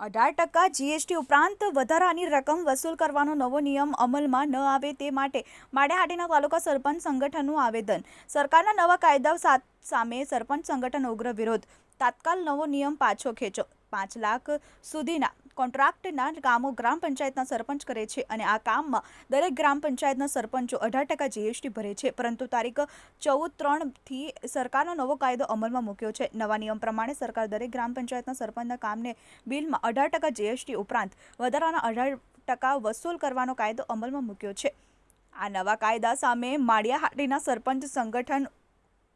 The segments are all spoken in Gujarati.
અઢાર ટકા જીએસટી ઉપરાંત વધારાની રકમ વસૂલ કરવાનો નવો નિયમ અમલમાં ન આવે તે માટે માળિયાહાટીના તાલુકા સરપંચ સંગઠનનું આવેદન. સરકારના નવા કાયદા સામે સરપંચ સંગઠન ઉગ્ર વિરોધ. તાત્કાલ નવો નિયમ પાછો ખેંચો. પાંચ લાખ સુધીના કોન્ટ્રાક્ટના કામો ગ્રામ પંચાયતના સરપંચ કરે છે અને આ કામમાં દરેક ગ્રામ પંચાયતના સરપંચો અઢાર ટકા જીએસટી ભરે છે. પરંતુ તારીખ ચૌદ ત્રણથી સરકારનો નવો કાયદો અમલમાં મૂક્યો છે. નવા નિયમ પ્રમાણે સરકાર દરેક ગ્રામ પંચાયતના સરપંચના કામને બિલમાં અઢાર ટકા જીએસટી ઉપરાંત વધારાના અઢાર ટકા વસૂલ કરવાનો કાયદો અમલમાં મૂક્યો છે. આ નવા કાયદા સામે માળિયાહાટીના સરપંચ સંગઠન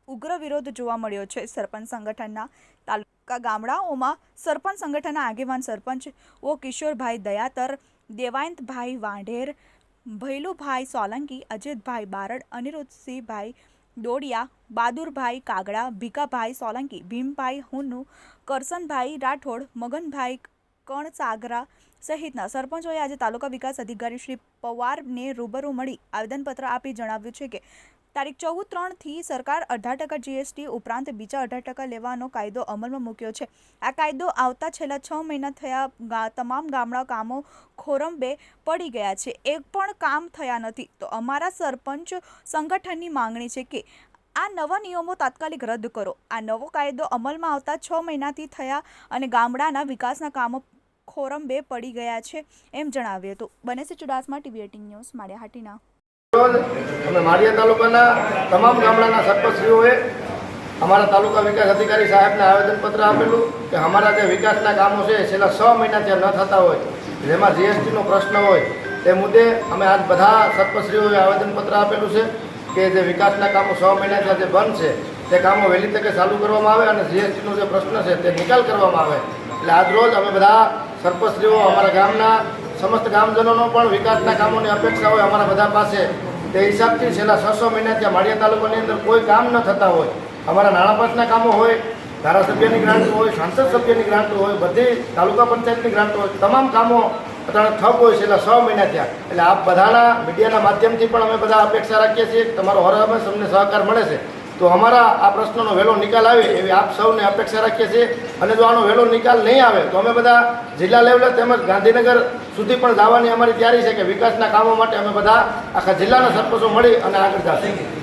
ઉગ્ર વિરોધ જોવા મળ્યો છે. સરપંચ સંગઠનના તાલુકા ગામડાઓમાં સરપંચ સંગઠનના આગેવાન સરપંચ ઓ કિશોરભાઈ દયાતર, દેવાયંતભાઈ વાંઢેર, ભૈલુભાઈ સોલંકી, અજીતભાઈ બારડ, અનિરુદ્ધસિંહભાઈ દોડિયા, બહાદુરભાઈ કાગડા ભીકાભાઈ સોલંકી, ભીમભાઈ હુન્નુ, કરસનભાઈ રાઠોડ, મગનભાઈ કણસાગરા સહિતના સરપંચોએ આજે તાલુકા વિકાસ અધિકારી શ્રી પવારને રૂબરૂ મળી આવેદનપત્ર આપી જણાવ્યું છે કે તારીખ ચૌદ ત્રણથી સરકાર અઢાર ટકા જીએસટી ઉપરાંત બીજા અઢાર ટકા લેવાનો કાયદો અમલમાં મૂક્યો છે. આ કાયદો આવતા છેલ્લા છ મહિના થયા તમામ ગામડા કામો ખોરંબે પડી ગયા છે. એક પણ કામ થયા નથી. તો અમારા સરપંચ સંગઠનની માંગણી છે કે આ નવા નિયમો તાત્કાલિક રદ કરો. આ નવો કાયદો અમલમાં આવતા છ મહિનાથી થયા અને ગામડાના વિકાસના કામો ખોરંબે પડી ગયા છે એમ જણાવ્યું હતું. બને છે Chudasama, TV eighteen news, Maliyahatina. રોજ અમે માળિયા તાલુકાના તમામ ગામડાના સરપંચશ્રીઓએ અમારા તાલુકા વિકાસ અધિકારી સાહેબને આવેદનપત્ર આપેલું કે અમારા જે વિકાસના કામો છે છેલ્લા છ મહિના ત્યાં ન થતા હોય, જેમાં જીએસટીનો પ્રશ્ન હોય, તે મુદ્દે અમે આજ બધા સરપંચશ્રીઓએ આવેદનપત્ર આપેલું છે કે જે વિકાસના કામો છ મહિના ત્યાં જે બંધ છે, તે કામો વહેલી તકે ચાલુ કરવામાં આવે અને જીએસટીનો જે પ્રશ્ન છે તે નિકાલ કરવામાં આવે. એટલે આજ રોજ અમે બધા સરપંચશ્રીઓ, અમારા ગામના સમસ્ત ગામજનોનો પણ વિકાસના કામોની અપેક્ષા હોય અમારા બધા પાસે તે હિસાબથી છેલ્લા છસો મહિના ત્યાં માળિયા તાલુકાની અંદર કોઈ કામ ન થતા હોય. અમારા નાણાં પંચના કામો હોય, ધારાસભ્યની ગ્રાન્ટ હોય, સાંસદ સભ્યની ગ્રાન્ટ હોય, બધી તાલુકા પંચાયતની ગ્રાન્ટ હોય, તમામ કામો અત્યારે ઠપ હોય છેલ્લા છ મહિના થયા એટલે આપ બધાના મીડિયાના માધ્યમથી પણ અમે બધા અપેક્ષા રાખીએ છીએ તમારો હર હંમેશ અમને સહકાર મળે છે. તો અમારા આ પ્રશ્નનો વહેલો નિકાલ આવે એવી આપ સૌને અપેક્ષા રાખીએ છીએ. અને જો આનો વહેલો નિકાલ નહીં આવે, તો અમે બધા જિલ્લા લેવલે તેમજ ગાંધીનગર સુધી પણ જવાની અમારી તૈયારી છે કે વિકાસના કામો માટે અમે બધા આખા જિલ્લાના સરપંચો મળી અને આગળ જશે.